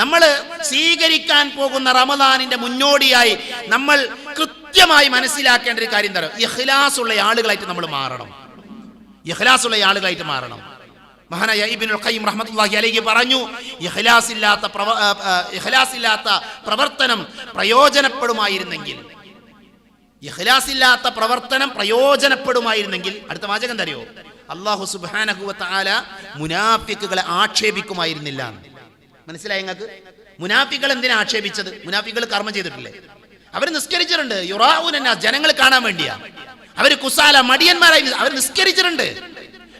നമ്മൾ സ്വീകരിക്കാൻ പോകുന്ന റമദാനിന്റെ മുന്നോടിയായി നമ്മൾ കൃത്യമായി മനസ്സിലാക്കേണ്ട ഒരു കാര്യം തരാം ഇഹ്ലാസ് ഉള്ള ആളുകളായിട്ട് നമ്മൾ മാറണം. ഇഹ്ലാസ് ഉള്ള ആളുകളായിട്ട് മാറണം. മഹാനായ ഖയ്യിം റഹ്മത്തുള്ളാഹി അലൈഹി പറഞ്ഞു ഇഖ്ലാസ് ഇല്ലാത്ത പ്രവർത്തനം പ്രയോജനപ്പെടുമായിരുന്നെങ്കിൽ ഇഖ്ലാസ് ഇല്ലാത്ത പ്രവർത്തനം പ്രയോജനപ്പെടുമായിരുന്നെങ്കിൽ അടുത്ത വാചകം തരുമോ അള്ളാഹു സുബ്ഹാനഹു താല മുനാഫിക്കുകളെ ആക്ഷേപിക്കുമായിരുന്നില്ല. മനസ്സിലായി നിങ്ങൾക്ക്? മുനാഫികൾ എന്തിനാ ആക്ഷേപിച്ചത്? മുനാഫികൾ കർമ്മം ചെയ്തിട്ടില്ലേ? അവർ നിസ്കരിച്ചിട്ടുണ്ട്. യുറാവുന ജനങ്ങൾ കാണാൻ വേണ്ടിയാ. അവർ കുസാല മടിയന്മാരായി അവർ നിസ്കരിച്ചിട്ടുണ്ട്.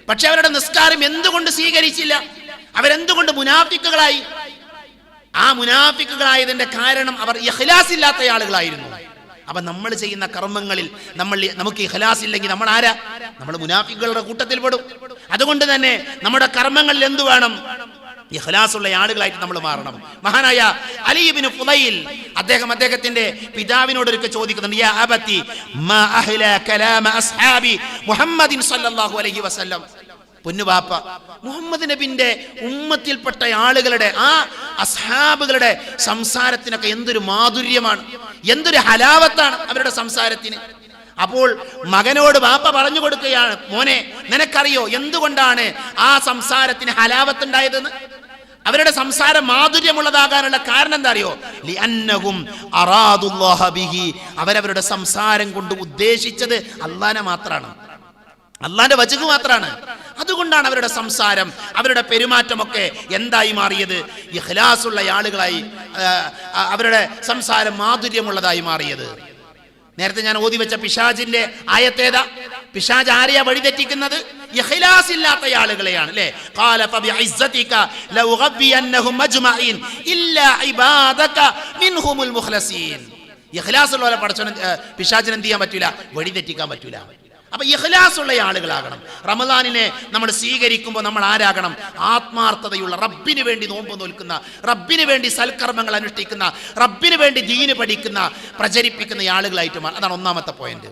പക്ഷെ അവരുടെ നിസ്കാരം എന്തുകൊണ്ട് സ്വീകരിച്ചില്ല? അവരെന്തുകൊണ്ട് മുനാഫിക്കുകളായി? ആ മുനാഫിക്കുകളായതിന്റെ കാരണം അവർ ഇഹ്ലാസ് ഇല്ലാത്ത ആളുകളായിരുന്നു. അപ്പൊ നമ്മൾ ചെയ്യുന്ന കർമ്മങ്ങളിൽ നമ്മൾ നമുക്ക് ഇഹ്ലാസ് ഇല്ലെങ്കിൽ നമ്മൾ ആരാ? നമ്മൾ മുനാഫിക്കുകളുടെ കൂട്ടത്തിൽ പെടും. അതുകൊണ്ട് തന്നെ നമ്മുടെ കർമ്മങ്ങളിൽ എന്തു വേണം? ഇഖ്ലാസ് ഉള്ള ആളുകളായിട്ട് നമ്മൾ മാറണം. മഹാനായ അലിബിന് ഫുലൈൽ അദ്ദേഹം അദ്ദേഹത്തിന്റെ പിതാവിനോട് ഒരു ചോദിക്കുന്നുണ്ട് യാ അബത്തി മാ അഹ്ല കലാമ അസ്ഹാബി മുഹമ്മദിൻ സല്ലല്ലാഹു അലൈഹി വസല്ലം. പൊന്നുപാപ്പ മുഹമ്മദ് നബിന്റെ ഉമ്മത്തിൽപ്പെട്ട ആളുകളുടെ ആ അസ്ഹാബുകളുടെ സംസാരത്തിനൊക്കെ എന്തൊരു മാധുര്യമാണ് എന്തൊരു ഹലാവത്താണ് അവരുടെ സംസാരത്തിന്. അപ്പോൾ മകനോട് വാപ്പ പറഞ്ഞു കൊടുക്കുകയാണ് മോനെ നിനക്കറിയോ എന്തുകൊണ്ടാണ് ആ സംസാരത്തിന് ഹലാവത്തുണ്ടായതെന്ന്? അവരുടെ സംസാരം മാധുര്യമുള്ളതാകാനുള്ള കാരണം എന്താ അറിയോ? ലിഅന്നഹും ബിഹി. അവരവരുടെ സംസാരം കൊണ്ട് ഉദ്ദേശിച്ചത് അള്ളാനെ മാത്രമാണ് അള്ളാന്റെ വചക് മാത്രമാണ് അതുകൊണ്ടാണ് അവരുടെ സംസാരം അവരുടെ പെരുമാറ്റമൊക്കെ എന്തായി മാറിയത്? ഇഹ്ലാസുള്ള ആളുകളായി അവരുടെ സംസാരം മാധുര്യമുള്ളതായി മാറിയത്. നേരത്തെ ഞാൻ ഓതി വെച്ച പിശാജിന്റെ ആയത്തേതാ? പിശാജ് ആരെയാ വഴിതെറ്റിക്കുന്നത്? ഇഖ്ലാസ് ഇല്ലാത്ത ആളുകളെയാണ് അല്ലേ? ഖാല ഫബി ഇസ്സതിക ലൗ ലഉഗബ്ബിയന്നഹും അജ്മഈൻ ഇല്ലാ ഇബാദക മിൻഹുമുൽ മുഖ്ലസീൻ. ഇഖ്ലാസ് ഉള്ളവരെ പഠിച്ചോ പിശാചിന് എന്ത് ചെയ്യാൻ പറ്റൂല? വഴിതെറ്റിക്കാൻ പറ്റില്ല അപ്പൊ ഇഖ്ലാസ് ഉള്ള ആളുകളാകണം. റമദാനിനെ നമ്മൾ സ്വീകരിക്കുമ്പോൾ നമ്മൾ ആരാകണം? ആത്മാർത്ഥതയുള്ള റബ്ബിന് വേണ്ടി നോമ്പ് നോൽക്കുന്ന റബ്ബിന് വേണ്ടി സൽക്കർമ്മങ്ങൾ അനുഷ്ഠിക്കുന്ന റബ്ബിന് വേണ്ടി ദീന് പഠിക്കുന്ന പ്രചരിപ്പിക്കുന്ന ആളുകളായിട്ട് മാറും അതാണ് ഒന്നാമത്തെ പോയിന്റ്